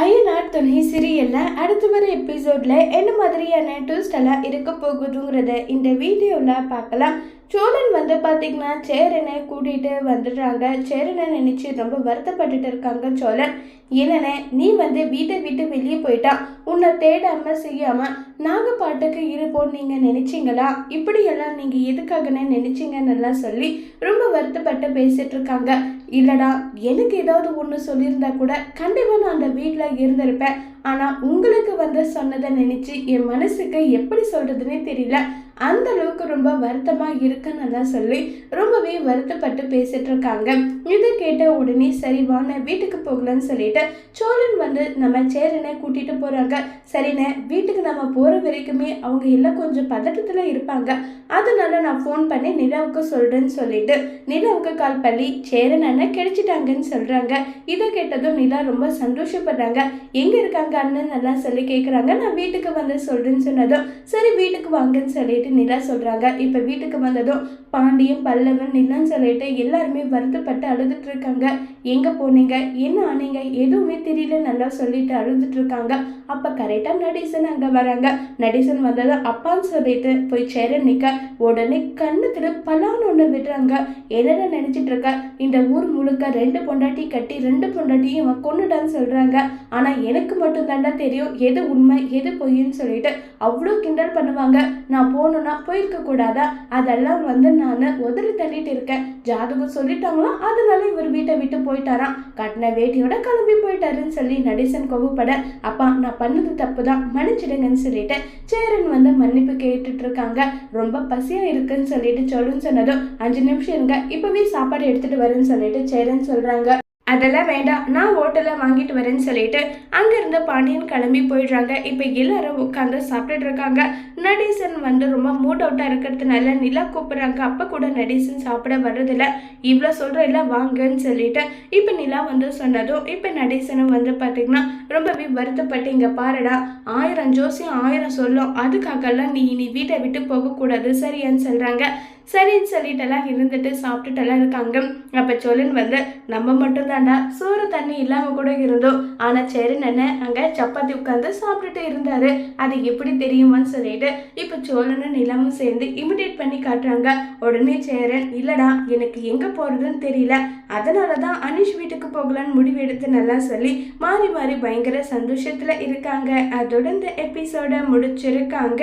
ஐயனார் துணை சிறியல்ல அடுத்து வர எபிசோட்ல என்ன மாதிரியான ட்விஸ்ட் எல்லாம் இருக்க போகுதுங்கிறத இந்த வீடியோவில் பார்க்கலாம். சோழன் வந்து பார்த்தீங்கன்னா சேரனை கூட்டிகிட்டு வந்துடுறாங்க. சேரனை நினச்சி ரொம்ப வருத்தப்பட்டுட்டு இருக்காங்க சோழன். என்னென்ன நீ வந்து வீட்டை விட்டு வெளியே போயிட்டா. உன்னை தேடாமல் செய்யாமல் நாங்கள் பாட்டுக்கு இருப்போம் நீங்கள் நினச்சிங்களா? இப்படியெல்லாம் நீங்கள் எதுக்காகன்னு எல்லாம் சொல்லி ரொம்ப வருத்தப்பட்டு பேசிகிட்டு இருக்காங்க. இல்லடா எனக்கு ஏதாவது ஒன்று சொல்லியிருந்தா கூட கண்டிப்பாக நான் அந்த வீட்டில் இருந்திருப்பேன். ஆனால் உங்களுக்கு வந்து சொன்னதை நினச்சி என் மனசுக்கு எப்படி சொல்கிறதுனே தெரியல. அந்த அளவுக்கு ரொம்ப வருத்தமாக இருக்குன்னு சொல்லி ரொம்பவே வருத்தப்பட்டு பேசிட்டு இருக்காங்க. இதை கேட்ட உடனே சரி வாங்க வீட்டுக்கு போகலான்னு சொல்லிட்டு சோழன் வந்து நம்ம சேரனை கூட்டிட்டு போறாங்க. சரிண்ணே வீட்டுக்கு நம்ம போற வரைக்குமே அவங்க எல்லாம் கொஞ்சம் பதட்டத்தில் இருப்பாங்க. அதனால நான் ஃபோன் பண்ணி நிலாவுக்கு சொல்றேன்னு சொல்லிட்டு நிலாவுக்கு கால் பண்ணி சேரன் அண்ணன் கிடைச்சிட்டாங்கன்னு சொல்றாங்க. இதை கேட்டதும் நிலா ரொம்ப சந்தோஷப்படுறாங்க. எங்க இருக்காங்க அண்ணன் நல்லா சொல்லி கேட்குறாங்க நான் வீட்டுக்கு வந்து சொல்றேன்னு சொன்னதும் சரி வீட்டுக்கு வாங்கன்னு சொல்லிட்டு நிலா சொல்றாங்க. இப்போ வீட்டுக்கு வந்ததும் பாண்டியும் பல்லவன் நிலான்னு சொல்லிட்டு எல்லாருமே வருத்தப்பட்டு அழுதுட்டு இருக்காங்க எங்கே போனீங்க? என்ன ஆனீங்க? எதுவுமே தெரியல. நல்லா சொல்லிட்டு அழுதுட்டு இருக்காங்க அப்போ கரெக்டாக நடேசன் அங்கே வராங்க. நடேசன் வந்ததும் அப்பான்னு சொல்லிட்டு போய் சேர நிற்க உடனே கண்ணத்துல பலான்னு ஒன்று விடுறாங்க. என்னென்ன நினச்சிட்டு இருக்க இந்த ஊர் முழுக்க ரெண்டு பொண்டாட்டி கட்டி ரெண்டு பொண்டாட்டியும் இவன் கொண்டுட்டான்னு சொல்றாங்க. ஆனால் எனக்கு மட்டும்தான்டா தெரியும். எது உண்மை எது பொய்ன்னு சொல்லிட்டு அவ்வளோ கிண்டல் பண்ணுவாங்க. நான் போன போயிருக்க கூடாதா? அதெல்லாம் வந்து நான் உதறி தள்ளிட்டு இருக்கேன். ஜாதகம் சொல்லிட்டாங்களோ? அதனால இவர் வீட்டை விட்டு போயிட்டாராம். கட்டின வேட்டியோட கிளம்பி போயிட்டாருன்னு சொல்லி நடேசன் கோவப்பட அப்பா நான் பண்ணது தப்பு தான் மன்னிச்சிடுங்கன்னு சொல்லிட்டு சேரன் வந்து மன்னிப்பு கேட்டுட்டு இருக்காங்க ரொம்ப பசியா இருக்குன்னு சொல்லிட்டு சொல்லுன்னு சொன்னதும் அஞ்சு நிமிஷம் இருங்க. இப்பவே சாப்பாடு எடுத்துட்டு வரேன்னு சொல்லிட்டு சேரன் சொல்றாங்க. அதெல்லாம் வேண்டாம் நான் ஹோட்டலில் வாங்கிட்டு வரேன்னு சொல்லிட்டு அங்கேருந்து பாண்டியன் கிளம்பி போயிடுறாங்க. இப்போ எல்லாரும் உட்காந்து சாப்பிட்டுட்டு இருக்காங்க. நடேசன் வந்து ரொம்ப மூட் அவுட்டாக இருக்கிறதுனால நிலா கூப்பிட்றாங்க. அப்போ கூட நடேசன் சாப்பிட வர்றதில்ல. இவ்வளோ சொல்கிறதில்ல வாங்கன்னு சொல்லிட்டு இப்போ நிலா வந்து சொன்னதும் இப்போ நடேசனும் வந்து பார்த்திங்கன்னா ரொம்பவே வருத்தப்பட்டு இங்கே பாருடா ஆயிரம் ஜோசியம் ஆயிரம் சொல்லும். அதுக்காகலாம் நீ இனி வீட்டை விட்டு போகக்கூடாது. சரியான்னு சொல்கிறாங்க சரின்னு சொல்லிட்டெல்லாம் இருந்துட்டு சாப்பிட்டுட்டெல்லாம் இருக்காங்க. அப்போ சோழன் வந்து நம்ம மட்டும்தாண்டா சோறு தண்ணி இல்லாமல் கூட இருந்தோம். ஆனால் சேரன் அண்ணன் அங்கே சப்பாத்தி உட்காந்து சாப்பிட்டுட்டு இருந்தார். அது எப்படி தெரியுமான்னு சொல்லிட்டு இப்போ சோழனும் நிலமும் சேர்ந்து இமிடேட் பண்ணி காட்டுறாங்க. உடனே சேரன் இல்லைடா எனக்கு எங்கே போகிறதுன்னு தெரியல. அதனால தான் அனிஷ் வீட்டுக்கு போகலான்னு முடிவு எடுத்து நல்லா சொல்லி மாறி மாறி பயங்கர சந்தோஷத்தில் இருக்காங்க. அதோட இந்த எபிசோட முடிச்சிருக்காங்க.